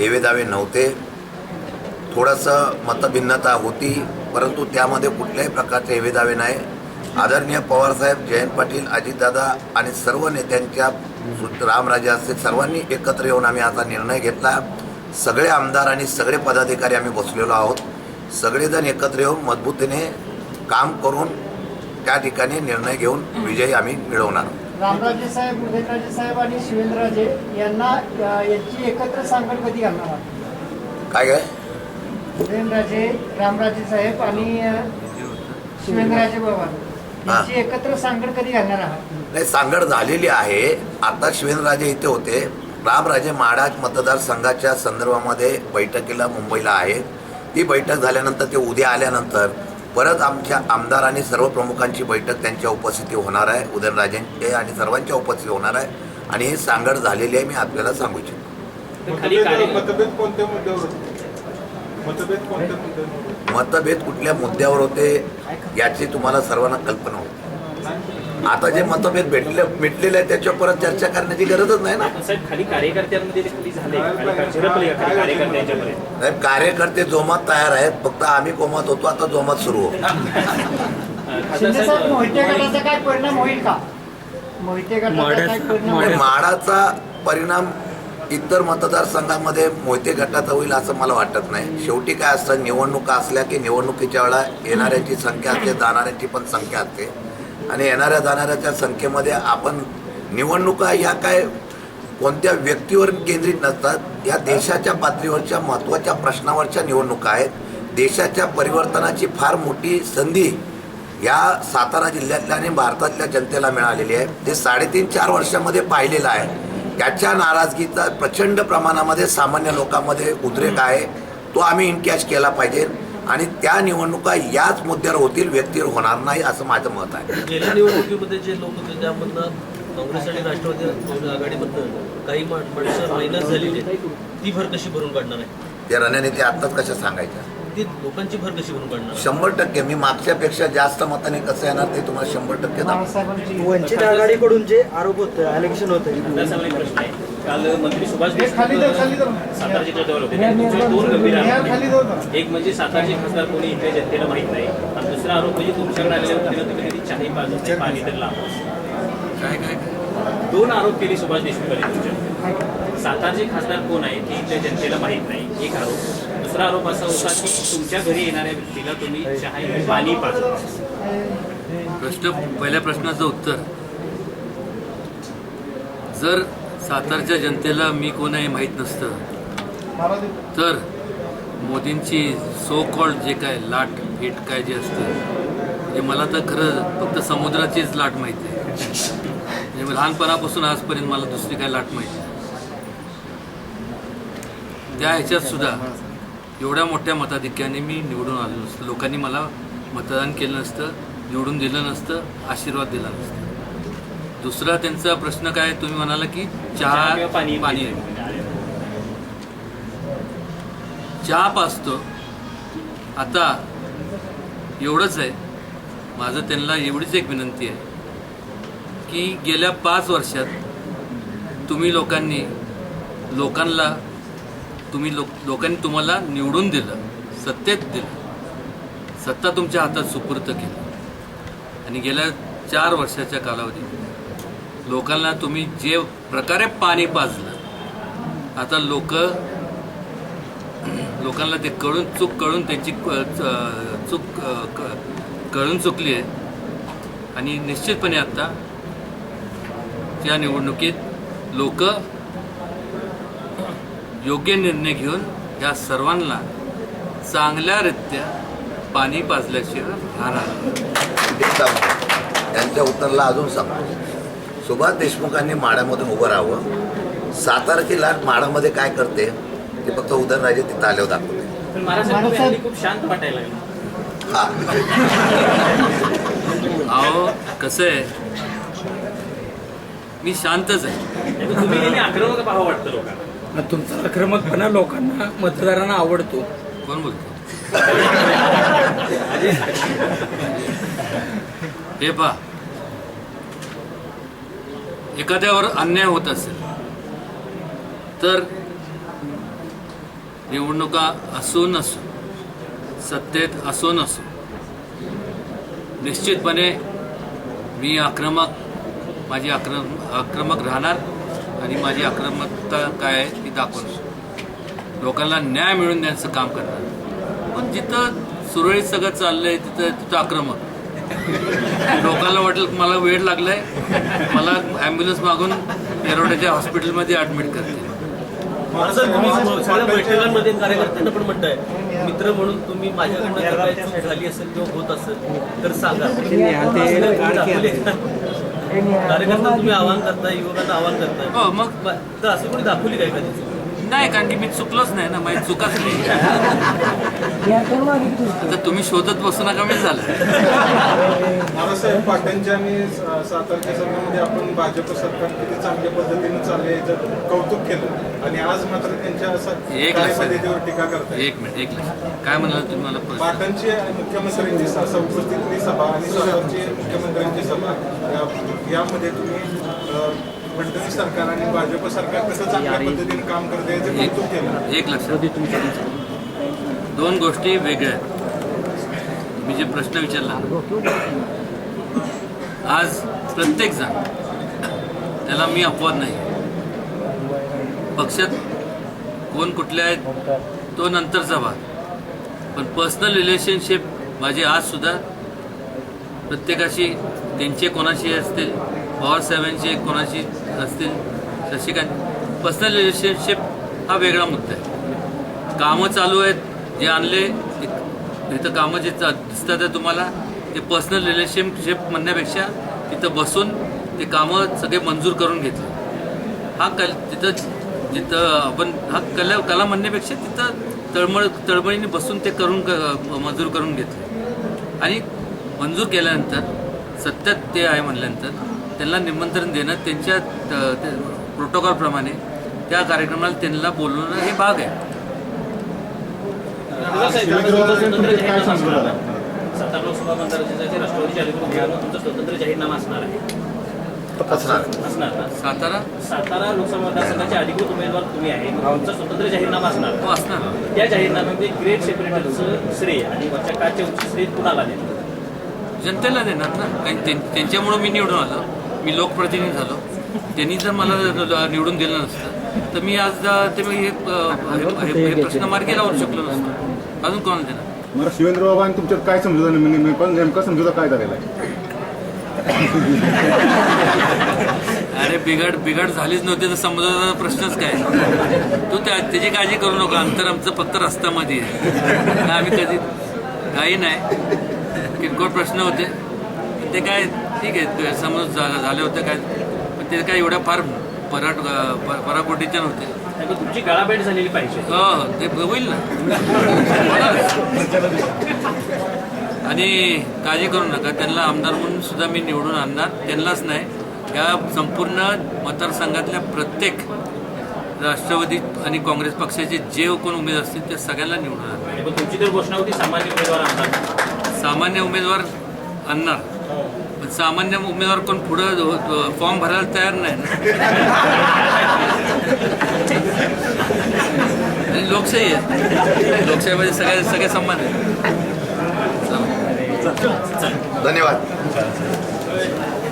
एवे दावे नव्हते. थोडंसं मतभिन्नता होती परंतु त्यामध्ये कुठल्याही प्रकारचे एवेदावे नाही. आदरणीय पवारसाहेब जयंत पाटील अजितदादा आणि सर्व नेत्यांच्या रामराजे असतील सर्वांनी एकत्र येऊन आम्ही आता निर्णय घेतला. सगळे आमदार आणि सगळे पदाधिकारी आम्ही बसलेलो आहोत. सगळेजण एकत्र येऊन मजबूतीने काम करून त्या ठिकाणी निर्णय घेऊन विजयी आम्ही मिळवणार. रामराजे साहेब उदयनराजे साहेब आणि शिवेंद्रराजे यांना यांची एकत्र सांगड कधी घालणार आहात. काय काय उदयनराजे रामराजे साहेब आणि शिवेंद्रराजे बाबा यांची एकत्र सांगड कधी घालणार आहात. नाही सांगड झालेली आहे. आता शिवेंद्रराजे इथे होते. रामराजे महाराज मतदारसंघाच्या संदर्भामध्ये बैठकीला मुंबईला आहेत. ती बैठक झाल्यानंतर ते उद्या आल्यानंतर परत आमच्या आमदार आणि सर्व प्रमुखांची बैठक त्यांच्या उपस्थिती होणार आहे. उदयनराजेंचे आणि सर्वांच्या उपस्थिती होणार आहे. आणि ही सांगड झालेली आहे मी आपल्याला सांगू इच्छितो. खाली मतभेद कार्य- मतभेद कोणत्या मुद्द्यावर होते? मतभेद कोणत्या मुद्द्यावर होते? मतभेद कुठल्या मुद्द्यावर होते याची तुम्हाला सर्वांना कल्पना होती. आता जे मतभेद भेटले मिटलेले आहे त्याच्यावर परत चर्चा करण्याची गरजच नाही ना. साहेब खाली कार्यकर्त्यांमध्ये ते खाली झाले खाली झिरपले का खाली कार्यकर्त्यांच्यापर्यंत साहेब कार्यकर्ते जोमात तयार आहेत फक्त आम्ही कोमात होतो आता जोमात सुरू होईल? माडाचा परिणाम इतर मतदारसंघामध्ये मोहिते गटाचा होईल असं मला वाटत नाही. शेवटी काय असतं निवडणुका असल्या की निवडणुकीच्या वेळा येणाऱ्यांची संख्या असते जाणाऱ्यांची पण संख्या असते. आणि येणाऱ्या जाणाऱ्याच्या संख्येमध्ये आपण निवडणुका ह्या काय कोणत्या व्यक्तीवर केंद्रित नसतात या देशाच्या पातळीवरच्या महत्त्वाच्या प्रश्नावरच्या निवडणुका आहेत. देशाच्या परिवर्तनाची फार मोठी संधी या सातारा जिल्ह्यातल्या आणि भारतातल्या जनतेला मिळालेली आहे. ते साडेतीन चार वर्षामध्ये पाहिलेलं आहे. त्याच्या नाराजगीचा प्रचंड प्रमाणामध्ये सामान्य लोकांमध्ये उद्रेक आहे. तो आम्ही इनकॅश केला पाहिजे. आणि त्या निवडणुका याच मुद्द्यावर होतील व्यक्तीवर होणार नाही असं माझं मत आहे गेल्या निवडणुकीमध्ये जे लोक होते त्यामधनं काँग्रेस आणि राष्ट्रवादी काँग्रेस आघाडीमधनं काही मा- माणसं मायनस झालेली आहेत. ती भर कशी भरून काढणार आहे ते रणनीती आत्ताच कशा सांगायच्या ती लोकांची भर कशी भरून काढणार? शंभर टक्के मी मागच्यापेक्षा जास्त मताने कसं येणार ते तुम्हाला शंभर टक्के दाखवतो. वंचित आघाडीकडून जे आरोप होते अलेक्शन होते प्रश्न आहे काल मंत्री सुभाष. देशमुख सातारा जिल्ह्यावर होते. न्याय- दोन गंभीर आरोप. एक म्हणजे सातारचे खासदार कोणी इथे जनतेला माहीत नाही. आणि दुसरा आरोप म्हणजे तुमच्याकडे आलेल्या व्यक्तीला तुम्ही कधी चाही पाजत पाणी तर काय काय दोन आरोप केले सुभाष देशमुखांनी तुमच्या सातारचे खासदार कोण आहे ते इथल्या जनतेला माहीत नाही. एक आरोप. दुसरा आरोप असा होता की तुमच्या घरी येणाऱ्या व्यक्तीला तुम्ही चहा पाणी पाजत प्रश्न पहिल्या प्रश्नाचं उत्तर. जर सातारच्या जनतेला मी कोण आहे माहीत नसतं. तर मोदींची सो कॉल्ड जे काय लाट भेट काय जे असतं ते मला तर खरं फक्त समुद्राचीच लाट माहीत आहे. म्हणजे लहानपणापासून आजपर्यंत मला दुसरी काय लाट माहिती नाही. त्या ह्याच्यात सुद्धा एवढ्या मोठ्या मताधिक्याने मी निवडून आलो नसतं. लोकांनी मला मतदान केलं नसतं निवडून दिलं नसतं आशीर्वाद दिला नसता. दुसरा त्यांचा प्रश्न काय तुम्ही म्हणाला की चहा पाणी. पाणी चहा पाचतो आता एवढंच आहे. माझं त्यांना एवढीच एक विनंती आहे की गेल्या पाच वर्षात तुम्ही लोकांनी लोकांना तुम्ही लोक लोकांनी तुम्हाला निवडून दिलं सत्तेत दिलं. सत्ता तुमच्या हातात सुपूर्त केली. आणि गेल्या चार वर्षाच्या कालावधीत लोकांना तुम्ही जे प्रकारे पाणी पाजलं आता लोक लोकांना ते कळून चूक कळून त्यांची चूक क- कळून चुकली आहे. आणि निश्चितपणे आता त्या निवडणुकीत लोक योग्य निर्णय घेऊन या सर्वांना चांगल्यारित्या पाणी पाजल्याशिवाय राहणार त्यांच्या उत्तरला अजून सांगतो सुभाष देशमुखांनी माड्यामधून उभं राहावं. साताराची लाट माडामध्ये काय करते ते फक्त उदयनराजे तिथं आल्यावर दाखवते. पण महाराष्ट्रात तुम्ही हल्ली खूप शांत वाटायला लागले. हा. अहो कसं आहे? मी शांतच आहे. आक्रमक भाव वाटतं लोकांना. तुमचा आक्रमकपणा लोकांना मतदारांना आवडतो. कोण बोलतो? हे पा एखाद्यावर अन्याय होत असेल तर निवडणुका असो नसो सत्तेत असो नसो निश्चितपणे मी आक्रमक माझी आक्रम आक्रमक राहणार आणि माझी आक्रमकता काय आहे ती दाखवणार. लोकांना न्याय मिळून द्यायचं काम करणार. पण जिथं सुरळीत सगळं चाललंय तिथं तिथं आक्रमक. लोकांना वाटेल मला वेळ लागलाय. मला ॲम्ब्युलन्स मागून येरवड्याच्या हॉस्पिटलमध्ये ॲडमिट करते. बैठकांमध्ये कार्यकर्त्यांना पण म्हणताय मित्र म्हणून तुम्ही माझ्याकडनं झाली असेल किंवा होत असेल तर सांगा. का? कार्यकर्ता तुम्ही आवाहन करताय युवकांना आवाहन करताय. हो मग? तर असं कोणी दाखवली काय कधी नाही कारण की मी चुकलोच नाही ना माझी चुकाच नाही. आता तुम्ही शोधत बसू नका मी झालं. बाळासाहेब पाटणच्या आणि सातारच्या सभेमध्ये आपण भाजप सरकार किती चांगल्या पद्धतीने चालले याचं कौतुक केलं. आणि आज मात्र त्यांच्या असं एक लक्षात टीका करताय. एक मिनिट एक मिनिट. काय म्हणाल तुम्ही मला पाटणची मुख्यमंत्र्यांची उपस्थितीतली सभा आणि सातारची मुख्यमंत्र्यांची सभा या- यामध्ये तुम्ही फडणवीस सरकार आणि भाजप सरकार कसं चांगल्या पद्धतीने काम करते याचं एक कौतुक केलं. एक लक्षात दोन गोष्टी वेगळ्या आहेत. मी जे प्रश्न विचारला आज प्रत्येक जण त्याला मी अपवाद नाही. पक्षात कोण कुठले आहेत तो नंतरचा भाग. पण पर्सनल रिलेशनशिप माझे आज सुद्धा प्रत्येकाशी त्यांचे कोणाशी असतील पवारसाहेबांचे कोणाशी असतील. शशिकांत पर्सनल रिलेशनशिप हा वेगळा मुद्दा आहे. कामं चालू आहेत जे आणले तिथं इथं कामं जे दिसतात आहे तुम्हाला ते पर्सनल रिलेशनशिप म्हणण्यापेक्षा तिथं बसून ते कामं सगळे मंजूर करून घेतले. हा कल तिथं जिथं आपण हा कला कला म्हणण्यापेक्षा तिथं तळमळ तळमळीने बसून ते करून क- मंजूर करून घेतले. आणि मंजूर केल्यानंतर सत्यात ते आहे म्हणल्यानंतर त्यांना निमंत्रण देणं त्यांच्या प्रोटोकॉलप्रमाणे त्या कार्यक्रमाला त्यांना बोलवणं हे भाग आहे. सातारा लोकसभा मतदारसंघाचे अधिकृत घेऊन तुमचा स्वतंत्र जाहीरनामा असणार आहे. असणार. असणार ना? सातारा? सातारा लोकसभा मतदारसंघाचे अधिकृत उमेदवार तुम्ही आहे. तुमचा स्वतंत्र जाहीरनामा असणार. हो असणार. त्या जाहीरनाम्यामध्ये ग्रेट सेपरेटरचं श्रेय आणि वरच्या काळच्या उच्च श्रेय कुणाला देणार? जनतेला देणार ना? त्यांच्यामुळं मी निवडून आलो. मी लोकप्रतिनिधी झालो. त्यांनी जर मला निवडून दिलं नसतं तर मी आज ते मी हे प्रश्न मार्गी लावू शकलो नसतो. अजून कोणाला देणार मला शिवेंद्र बाबा आणि तुमच्यात काय समजूता नाही नेमकं नेमका समजूता काय झालेला आहे. अरे बिघड बिघड झालीच नव्हती तर समुद्राचा प्रश्नच काय? तू त्या त्याची काळजी करू नका अंतर आमचं फक्त रस्त्यामध्ये आम्ही कधी काही नाही. किरकोळ प्रश्न होते? पण ते काय? ठीक आहे गैरसमज झा- झाले होते काय पण ते काय एवढ्या फार पराट पराकोटीच्या नव्हते. तुमची गळाभेट झालेली पाहिजे. हो हो, ते होईल ना. आणि काळजी करू नका त्यांना आमदार म्हणून सुद्धा मी निवडून आणणार त्यांनाच नाही. या संपूर्ण मतदारसंघातल्या प्रत्येक राष्ट्रवादी आणि काँग्रेस पक्षाचे जे कोण उमेदवार असतील ते सगळ्यांना निवडून आणणार. तुमची तर घोषणा होती सामान्य उमेदवार आणणार. सामान्य उमेदवार आणणार. पण सामान्य उमेदवार कोण पुढं हो- हो- फॉर्म भरायला तयार नाही ना? लोकशाही आहे. लोकशाहीमध्ये सगळे सगळे सन्मान आहे धन्यवाद.